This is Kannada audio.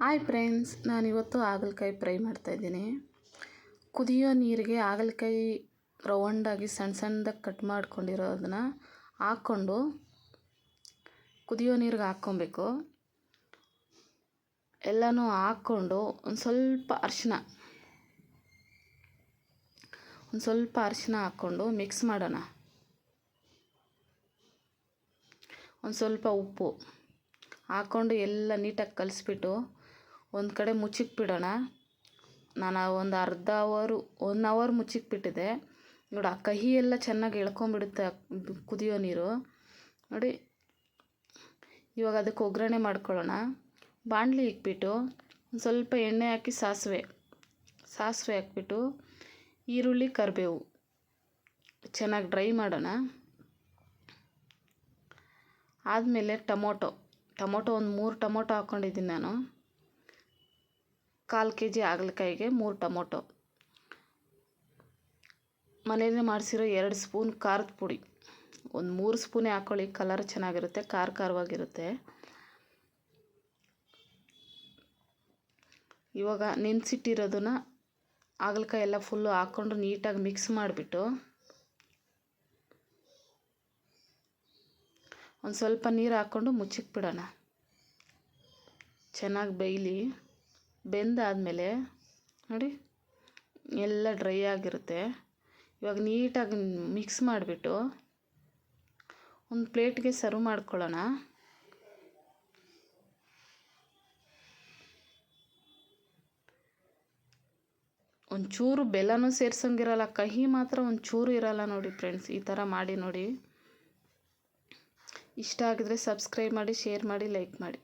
ಹಾಯ್ ಫ್ರೆಂಡ್ಸ್, ನಾನಿವತ್ತು ಹಾಗಲಕಾಯಿ ಫ್ರೈ ಮಾಡ್ತಾಯಿದ್ದೀನಿ. ಕುದಿಯೋ ನೀರಿಗೆ ಹಾಗಲಕಾಯಿ ರೌಂಡಾಗಿ ಸಣ್ಣ ಸಣ್ಣದಾಗಿ ಕಟ್ ಮಾಡ್ಕೊಂಡಿರೋದನ್ನ ಹಾಕ್ಕೊಂಡು ಕುದಿಯೋ ನೀರಿಗೆ ಹಾಕ್ಕೊಬೇಕು. ಎಲ್ಲನೂ ಹಾಕ್ಕೊಂಡು ಒಂದು ಸ್ವಲ್ಪ ಅರಿಶಿನ, ಒಂದು ಸ್ವಲ್ಪ ಅರಿಶಿನ ಹಾಕ್ಕೊಂಡು ಮಿಕ್ಸ್ ಮಾಡೋಣ. ಒಂದು ಸ್ವಲ್ಪ ಉಪ್ಪು ಹಾಕ್ಕೊಂಡು ಎಲ್ಲ ನೀಟಾಗಿ ಕಲಿಸ್ಬಿಟ್ಟು ಒಂದು ಕಡೆ ಮುಚ್ಚಿಕ್ಬಿಡೋಣ ನಾನು ಒಂದು ಅರ್ಧ ಅವರು ಒನ್ ಅವರ್ ಮುಚ್ಚಿಕ್ಬಿಟ್ಟಿದೆ ನೋಡಿ ಆ ಕಹಿ ಎಲ್ಲ ಚೆನ್ನಾಗಿ ಎಳ್ಕೊಂಬಿಡುತ್ತೆ ಕುದಿಯೋ ನೀರು. ನೋಡಿ, ಇವಾಗ ಅದಕ್ಕೆ ಒಗ್ಗರಣೆ ಮಾಡ್ಕೊಳ್ಳೋಣ. ಬಾಣಲಿ ಇಕ್ಬಿಟ್ಟು ಸ್ವಲ್ಪ ಎಣ್ಣೆ ಹಾಕಿ ಸಾಸಿವೆ ಸಾಸಿವೆ ಹಾಕ್ಬಿಟ್ಟು ಈರುಳ್ಳಿ, ಕರಿಬೇವು. ಚೆನ್ನಾಗಿ ಡ್ರೈ ಮಾಡೋಣ. ಆದಮೇಲೆ ಟೊಮೊಟೊ ಟೊಮೊಟೊ ಒಂದು ಮೂರು ಟೊಮೊಟೊ ಹಾಕ್ಕೊಂಡಿದ್ದೀನಿ ನಾನು. ಕಾಲು ಕೆ ಜಿ ಹಾಗಲಕಾಯಿಗೆ ಮೂರು ಟೊಮೊಟೊ. ಮನೆಯಲ್ಲೇ ಮಾಡಿಸಿರೋ ಎರಡು ಸ್ಪೂನ್ ಖಾರದ ಪುಡಿ. ಒಂದು ಮೂರು ಸ್ಪೂನೇ ಹಾಕ್ಕೊಳ್ಳಿ ಕಲರ್ ಚೆನ್ನಾಗಿರುತ್ತೆ, ಖಾರ ಖಾರವಾಗಿರುತ್ತೆ. ಇವಾಗ ನೆನೆಸಿಟ್ಟಿರೋದನ್ನ ಹಾಗಲಕಾಯಿ ಎಲ್ಲ ಫುಲ್ಲು ಹಾಕ್ಕೊಂಡು ನೀಟಾಗಿ ಮಿಕ್ಸ್ ಮಾಡಿಬಿಟ್ಟು ಒಂದು ಸ್ವಲ್ಪ ನೀರು ಹಾಕ್ಕೊಂಡು ಮುಚ್ಚಿಕ್ಬಿಡೋಣ ಚೆನ್ನಾಗಿ ಬೇಯಲಿ. ಬೆಂದಾದಮೇಲೆ ನೋಡಿ ಎಲ್ಲ ಡ್ರೈ ಆಗಿರುತ್ತೆ. ಇವಾಗ ನೀಟಾಗಿ ಮಿಕ್ಸ್ ಮಾಡಿಬಿಟ್ಟು ಒಂದು ಪ್ಲೇಟ್ಗೆ ಸರ್ವ್ ಮಾಡ್ಕೊಳ್ಳೋಣ. ಒಂಚೂರು ಬೆಲ್ಲನೂ ಸೇರ್ಸಂಗಿರಲ್ಲ, ಕಹಿ ಮಾತ್ರ ಒಂಚೂರು ಇರಲ್ಲ ನೋಡಿ ಫ್ರೆಂಡ್ಸ್, ಈ ಥರ ಮಾಡಿ ನೋಡಿ. ಇಷ್ಟ ಆಗಿದ್ರೆ ಸಬ್ಸ್ಕ್ರೈಬ್ ಮಾಡಿ, ಶೇರ್ ಮಾಡಿ, ಲೈಕ್ ಮಾಡಿ.